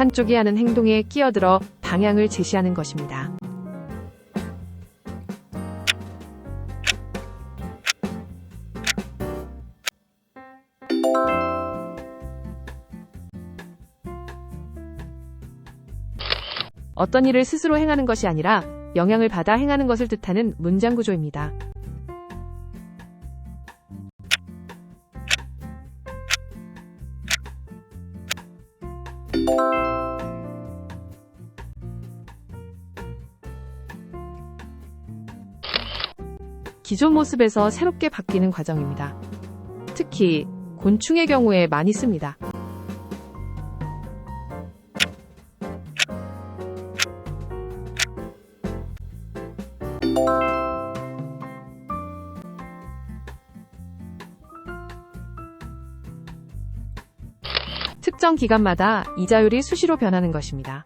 한쪽이 하는 행동에 끼어들어 방향을 제시하는 것입니다. 어떤 일을 스스로 행하는 것이 아니라 영향을 받아 행하는 것을 뜻하는 문장 구조입니다. 기존 모습에서 새롭게 바뀌는 과정입니다. 특히 곤충의 경우에 많이 씁니다. 특정 기간마다 이자율이 수시로 변하는 것입니다.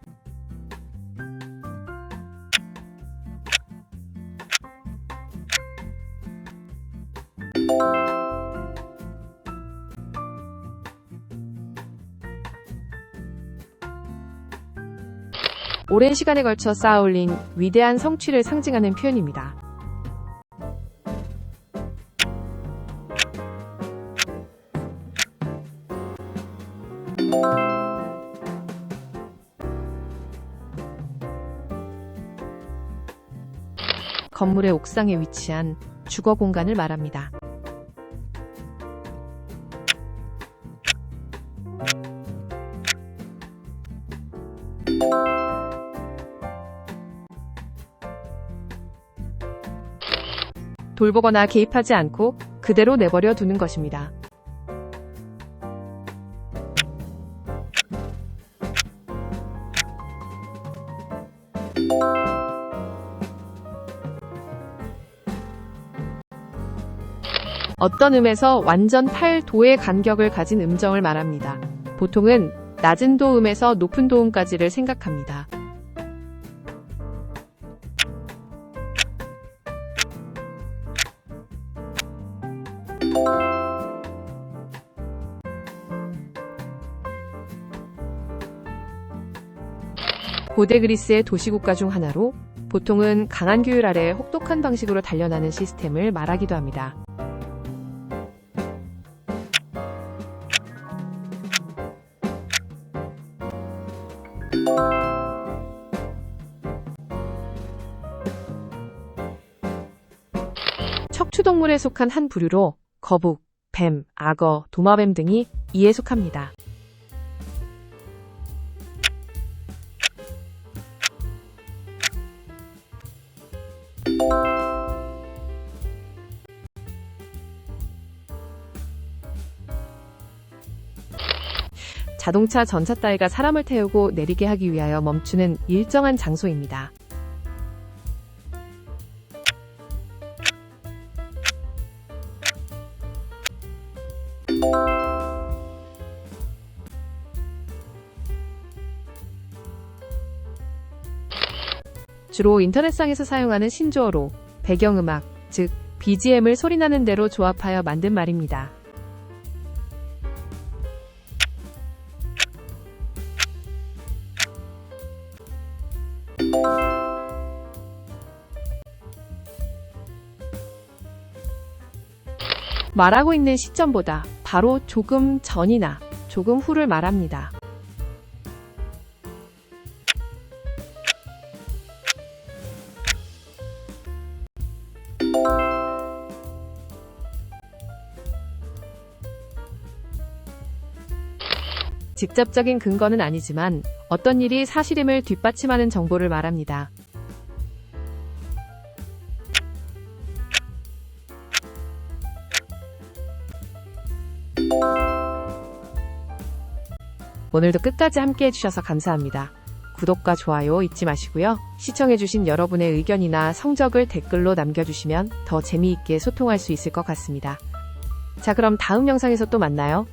오랜 시간에 걸쳐 쌓아 올린 위대한 성취를 상징하는 표현입니다. 건물의 옥상에 위치한 주거 공간을 말합니다. 돌보거나 개입하지 않고 그대로 내버려 두는 것입니다. 어떤 음에서 완전 8도의 간격을 가진 음정을 말합니다. 보통은 낮은 도음에서 높은 도음까지를 생각합니다. 고대 그리스의 도시국가 중 하나로 보통은 강한 규율 아래 혹독한 방식으로 단련하는 시스템을 말하기도 합니다. 척추동물에 속한 한 부류로 거북, 뱀, 악어, 도마뱀 등이 이에 속합니다. 자동차 전차 따위가 사람을 태우고 내리게 하기 위하여 멈추는 일정한 장소입니다. 주로 인터넷상에서 사용하는 신조어로 배경음악, 즉 BGM을 소리나는 대로 조합하여 만든 말입니다. 말하고 있는 시점보다 바로 조금 전이나 조금 후를 말합니다. 직접적인 근거는 아니지만 어떤 일이 사실임을 뒷받침하는 정보를 말합니다. 오늘도 끝까지 함께 해주셔서 감사합니다. 구독과 좋아요 잊지 마시고요. 시청해주신 여러분의 의견이나 성적을 댓글로 남겨주시면 더 재미있게 소통할 수 있을 것 같습니다. 자, 그럼 다음 영상에서 또 만나요.